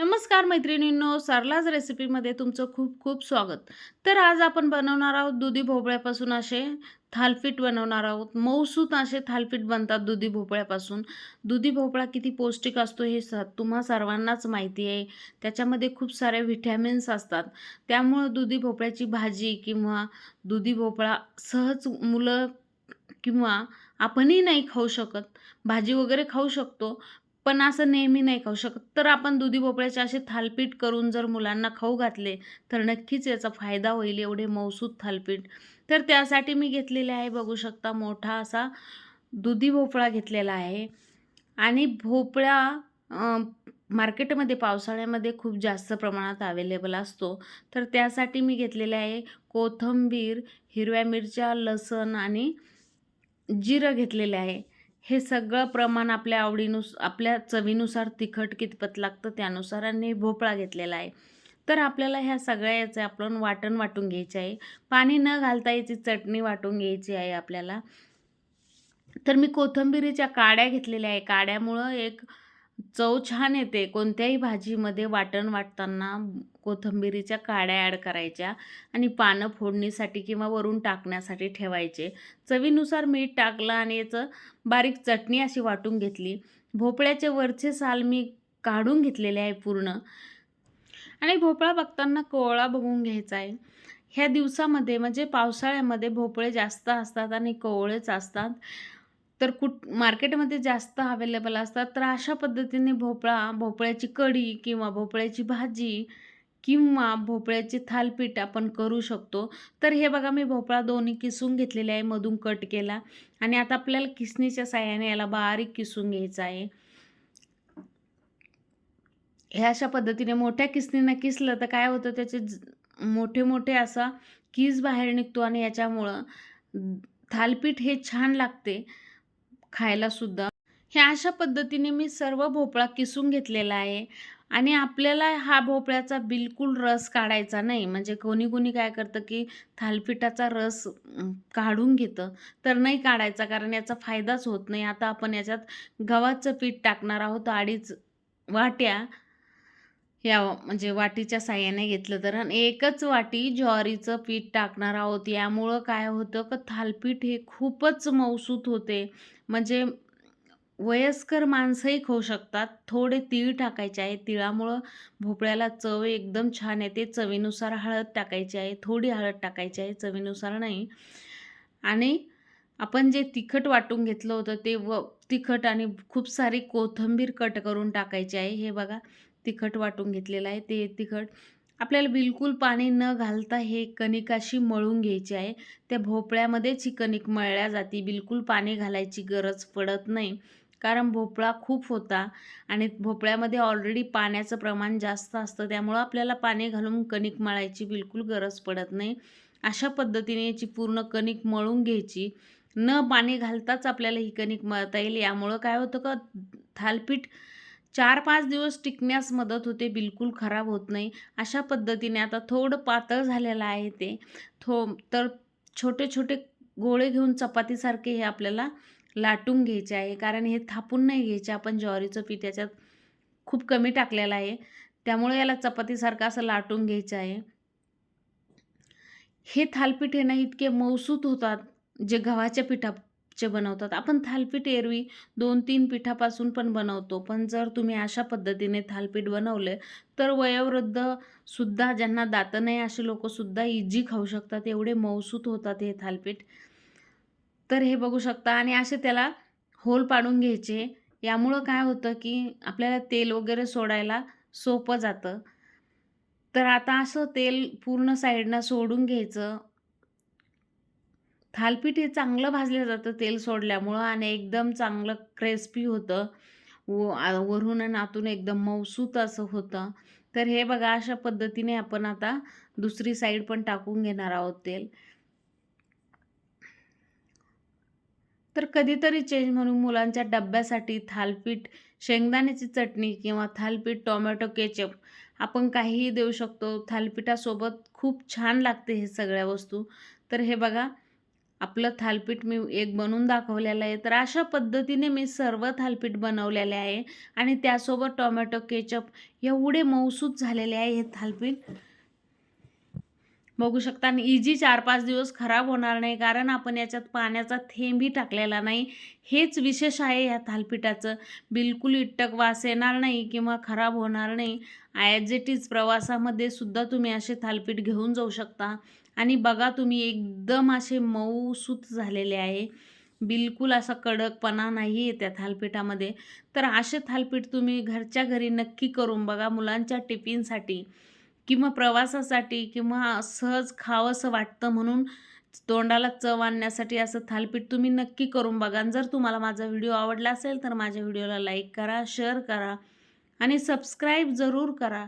नमस्कार मैत्रिणींनो सरलाज रेसिपीमध्ये तुमचं खूप खूप स्वागत. तर आज आपण बनवणार आहोत दुधी भोपळ्यापासून असे थालपीठ बनवणार आहोत. मऊसूत असे थालपीठ बनतात दुधी भोपळ्यापासून. दुधी भोपळा किती पौष्टिक असतो हे स तुम्हा सर्वांनाच माहिती आहे. त्याच्यामध्ये खूप सारे व्हिटॅमिन्स असतात. त्यामुळं दुधी भोपळ्याची भाजी किंवा दुधी भोपळा सहज मुलं किंवा आपणही नाही खाऊ शकत. भाजी वगैरे खाऊ शकतो पण असं नेहमी नाही खाऊ शकत. तर आपण दुधी भोपळ्याचे असे थालपीठ करून जर मुलांना खाऊ घातले तर नक्कीच याचा फायदा होईल एवढे मौसूद थालपीठ. तर त्यासाठी मी घेतलेले आहे बघू शकता मोठा असा दुधी भोपळा घेतलेला आहे. आणि भोपळा मार्केटमध्ये पावसाळ्यामध्ये खूप जास्त प्रमाणात अवेलेबल असतो. तर त्यासाठी मी घेतलेले आहे कोथिंबीर हिरव्या मिरच्या लसण आणि जिरं घेतलेले आहे. हे सगळं प्रमाण आपल्या आवडीनुस आपल्या चवीनुसार तिखट कितपत लागतं त्यानुसार आणि भोपळा घेतलेला आहे. तर आपल्याला ह्या सगळ्या याचं आपण वाटण वाटून घ्यायचे आहे. पाणी न घालता याची चटणी वाटून घ्यायची आहे आपल्याला. तर मी कोथिंबिरीच्या काड्या घेतलेल्या आहे. काड्यामुळं एक चव छान येते. कोणत्याही भाजीमध्ये वाटण वाटताना कोथिंबिरीच्या काड्या ॲड करायच्या आणि पानं फोडणीसाठी किंवा वरून टाकण्यासाठी ठेवायचे. चवीनुसार मीठ टाकलं आणि याचं बारीक चटणी अशी वाटून घेतली. भोपळ्याचे वरचे साल मी काढून घेतलेले आहे पूर्ण. आणि भोपळा बघताना कोवळा बघून घ्यायचा आहे. ह्या दिवसामध्ये म्हणजे पावसाळ्यामध्ये भोपळे जास्त असतात आणि कोवळेच असतात. तर कुठ मार्केटमध्ये जास्त अवेलेबल असतात तर अशा पद्धतीने भोपळा भोपळ्याची कढी किंवा भोपळ्याची भाजी किंवा भोपळ्याचे थालपीठ आपण करू शकतो. तर हे बघा मी भोपळा दोन्ही किसून घेतलेले आहे मधून कट केला. आणि आता आपल्याला किसणीच्या साह्याने याला बारीक किसून घ्यायचं आहे. हे अशा पद्धतीने मोठ्या किसणीनं किसलं तर काय होतं त्याचे ज- मोठे मोठे असा किस बाहेर निघतो आणि याच्यामुळं थालपीठ हे छान लागते. खायला सुद्धा. ह्या अशा पद्धतीने मी सर्व भोपळा किसून घेतलेला आहे. आणि आपल्याला हा भोपळ्याचा बिलकुल रस काढायचा नाही. म्हणजे कोणी कोणी काय करतं की थालपिठाचा रस काढून घेतं. तर नाही काढायचा कारण याचा फायदाच होत नाही. आता आपण याच्यात गव्हाचं पीठ टाकणार आहोत अडीच वाट्या. या म्हणजे वाटीच्या साह्याने घेतलं तर. आणि एकच वाटी ज्वारीचं पीठ टाकणार आहोत. यामुळं काय होतं का थालपीठ हे खूपच मौसूत होते. म्हणजे वयस्कर माणसंही खाऊ शकतात. थोडे तीळ टाकायचे आहे. तिळामुळं भोपळ्याला चव एकदम छान येते. चवीनुसार हळद टाकायची आहे. थोडी हळद टाकायची आहे. चवीनुसार नाही. आणि आपण जे तिखट वाटून घेतलं होतं ते व तिखट आणि खूप सारी कोथिंबीर कट करून टाकायची आहे. हे बघा. तिखट वाटून घेतलेलं आहे. ते तिखट आपल्याला बिलकुल पाणी न घालता हे कणिक अशी मळून घ्यायची आहे. त्या भोपळ्यामध्येच ही कणिक मळल्या जाते. बिलकुल पाणी घालायची गरज पडत नाही. कारण भोपळा खूप होता आणि भोपळ्यामध्ये ऑलरेडी पाण्याचं प्रमाण जास्त असतं. त्यामुळं आपल्याला पाणी घालून कणिक मळायची बिलकुल गरज पडत नाही. अशा पद्धतीने याची पूर्ण कणिक मळून घ्यायची. न पाणी घालताच आपल्याला ही कणिक मळता येईल. यामुळं काय होतं का? थालपीठ चार पाच दिवस टिकण्यास मदत होते बिलकुल खराब होत नाही. अशा पद्धतीने आता थोडं पातळ झालेलं आहे ते. थो तर छोटे छोटे गोळे घेऊन चपातीसारखे हे आपल्याला लाटून घ्यायचे आहे. कारण हे थापून नाही घ्यायचे. आपण ज्वारीचं पीठ याच्यात खूप कमी टाकलेलं आहे. त्यामुळे याला चपातीसारखं असं लाटून घ्यायचं आहे. हे थालपीठ हे ना इतके मौसूत होतात जे गव्हाच्या पिठा चे बनवतात. आपण थालपीठ एरवी दोन तीन पिठापासून पण बनवतो. पण जर तुम्ही अशा पद्धतीने थालपीठ बनवले तर वयोवृद्ध सुद्धा ज्यांना दातं नाही असे लोकसुद्धा इझी खाऊ शकतात. एवढे मौसूत होतात हे थालपीठ. तर हे बघू शकता. आणि असे त्याला होल पाडून घ्यायचे. यामुळं काय होतं की आपल्याला तेल वगैरे सोडायला सोपं जातं. तर आता असं तेल पूर्ण साईडनं सोडून घ्यायचं. थालपीठ हे चांगलं भाजलं जातं तेल सोडल्यामुळं आणि एकदम चांगलं क्रेस्पी होतं. व वरून आणि आतून एकदम मौसूत असं होतं. तर हे बघा अशा पद्धतीने आपण आता दुसरी साईड पण टाकून घेणार आहोत तेल. तर कधीतरी चेंज म्हणून मुलांच्या डब्यासाठी थालपीठ शेंगदाण्याची चटणी किंवा थालपीठ टोमॅटो केचप आपण काहीही देऊ शकतो. थालपीठासोबत खूप छान लागते हे सगळ्या वस्तू. तर हे बघा आपलं थालपीठ मी एक बनवून दाखवलेलं आहे. तर अशा पद्धतीने मी सर्व थालपीठ बनवलेले आहे. आणि त्यासोबत टोमॅटो केचप एवढे मौसूद झालेले आहे हे थालपीठ. बघू शकता आणि इजी चार पाच दिवस खराब होणार नाही कारण आपण याच्यात पाण्याचा थेंबही टाकलेला नाही. हेच विशेष आहे ह्या थालपीठाचं. बिलकुल इट्टक वास येणार नाही किंवा खराब होणार नाही. ॲज इट इज प्रवासामध्ये सुद्धा तुम्ही असे थालपीठ घेऊन जाऊ शकता. आणि बघा तुम्ही एकदम असे मऊसूत झालेले आहे. बिलकुल असा कडकपणा नाही आहे त्या थालपीठामध्ये. तर असे थालपीठ तुम्ही घरच्या घरी नक्की करून बघा मुलांच्या टिफिनसाठी किंवा प्रवासासाठी किंवा सहज खावंसं वाटतं म्हणून तोंडाला चव आणण्यासाठी असं थालपीठ तुम्ही नक्की करून बघा. आणि जर तुम्हाला माझा व्हिडिओ आवडला असेल तर माझ्या व्हिडिओला लाईक करा शेअर करा आणि सबस्क्राईब जरूर करा.